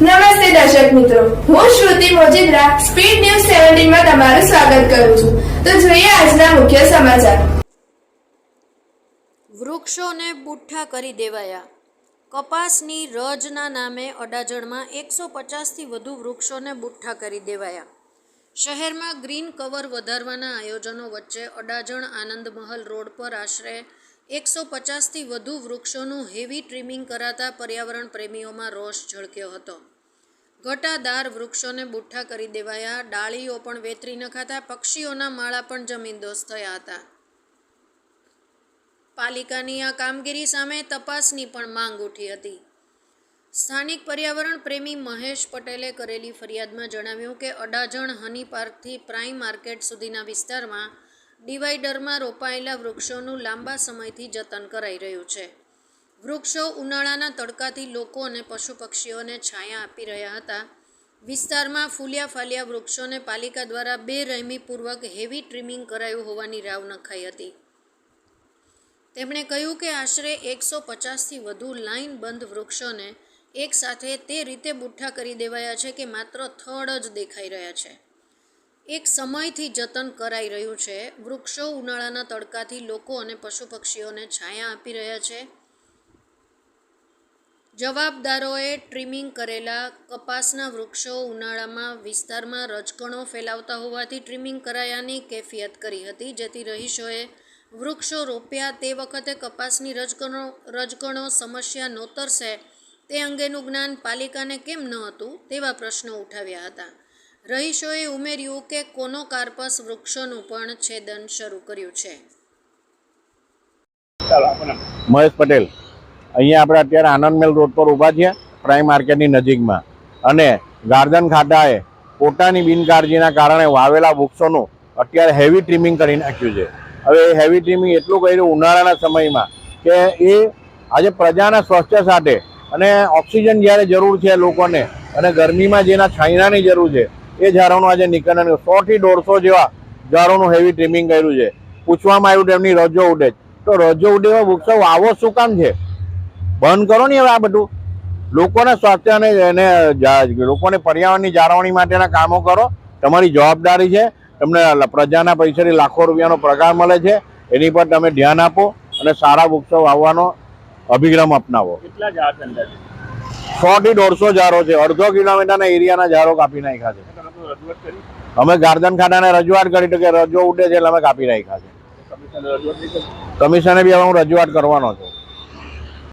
નમસ્તે દર્શક મિત્રો. હું શ્રુતિ મોજીદ્રા, સ્પીડ ન્યૂઝ સેવન્ટીનમાં તમારું સ્વાગત કરું છું. તો જોઈએ આજના મુખ્ય સમાચાર. વૃક્ષોને બુઠ્ઠા કરી દેવાયા. કપાસની રજના નામે અડાજણમાં એકસો પચાસથી વધુ વૃક્ષોને બુઠ્ઠા કરી દેવાયા. શહેરમાં ગ્રીન કવર વધારવાના આયોજનો વચ્ચે અડાજણ આનંદ મહલ રોડ પર આશરે એકસો પચાસથી વધુ વૃક્ષોનું હેવી ટ્રીમિંગ કરાતા પર્યાવરણ પ્રેમીઓમાં રોષ ઝળક્યો હતો. ઘટાદાર વૃક્ષોને બુઠ્ઠા કરી દેવાયા, ડાળીઓ પણ વેતરી નખાતા પક્ષીઓના માળા પણ જમીનદોસ્ત થયા હતા. પાલિકાની આ કામગીરી સામે તપાસની પણ માંગ ઉઠી હતી. સ્થાનિક પર્યાવરણ પ્રેમી મહેશ પટેલે કરેલી ફરિયાદમાં જણાવ્યું કે અડાજણ હની પાર્કથી પ્રાઇમ માર્કેટ સુધીના વિસ્તારમાં ડિવાઈડરમાં રોપાયેલા વૃક્ષોનું લાંબા સમયથી જતન કરાઈ રહ્યું છે. વૃક્ષો ઉનાળાના તડકાથી લોકો અને પશુ પક્ષીઓને છાયા આપી રહ્યા હતા. વિસ્તારમાં ફૂલ્યા ફાલ્યા વૃક્ષોને પાલિકા દ્વારા બે રહેમીપૂર્વક હેવી ટ્રીમિંગ કરાયું હોવાની રાવ નખાઈ હતી. તેમણે કહ્યું કે આશરે એકસો પચાસથી વધુ લાઇન બંધ વૃક્ષોને એકસાથે તે રીતે બુઠ્ઠા કરી દેવાયા છે કે માત્ર થડ જ દેખાઈ રહ્યા છે. એક સમયથી જતન કરાઈ રહ્યું છે. વૃક્ષો ઉનાળાના તડકાથી લોકો અને પશુ પક્ષીઓને છાયા આપી રહ્યા છે. જવાબદારોએ ટ્રીમિંગ કરેલા કપાસના વૃક્ષો ઉનાળામાં વિસ્તારમાં રજકણો ફેલાવતા હોવાથી ટ્રીમિંગ કરાયાની કેફિયત કરી હતી. જેથી રહીશોએ વૃક્ષો રોપ્યા તે વખતે કપાસની રજકણો રજકણો સમસ્યા નોતરશે તે અંગેનું જ્ઞાન પાલિકાને કેમ ન હતું તેવા પ્રશ્નો ઉઠાવ્યા હતા. રહીશોએ ઉમેર્યું કે કોનો કાર્પસ વૃક્ષોનું પણ છેદન શરૂ કર્યું છે. મહેશ પટેલ. અહીંયા આપણે અત્યારે આનંદ મેલ રોડ પર ઊભા છીએ પ્રાઇમ માર્કેટની નજીકમાં. અને ગાર્ડન ખાતાએ પોતાની બિનકાળજીના કારણે વાવેલા વૃક્ષોનું અત્યારે હેવી ટ્રીમિંગ કરી નાખ્યું છે. હવે એ હેવી ટ્રીમિંગ એટલું કર્યું ઉનાળાના સમયમાં કે એ આજે પ્રજાના સ્વાસ્થ્ય સાથે અને ઓક્સિજન જ્યારે જરૂર છે લોકોને અને ગરમીમાં જેના છાંયડાની જરૂર છે એ ઝાડોનું આજે નિકંદન સોથી દોઢસો જેવા ઝાડોનું હેવી ટ્રીમિંગ કર્યું છે. પૂછવામાં આવ્યું એમની રજો ઉડે તો રજો ઉડે એવા વૃક્ષો આવો શું કામ છે? બંધ કરો ને હવે આ બધું. લોકોના સ્વાસ્થ્ય અને એને લોકોને પર્યાવરણની જાળવણી માટેના કામો કરો. તમારી જવાબદારી છે. તમને પ્રજાના પૈસાથી લાખો રૂપિયાનો પગાર મળે છે. એની પર તમે ધ્યાન આપો અને સારા વૃક્ષો વાવવાનો અભિગમ અપનાવો. સો થી દોઢસો ઝાડો છે. અડધો કિલોમીટરના એરિયાના ઝાડો કાપી નાખ્યા છે. અમે ગાર્ડન ખાતાને રજૂઆત કરી તો કે રજો ઉડે છે એટલે અમે કાપી નાખ્યા છે. કમિશને બી હવે હું રજૂઆત કરવાનો છું.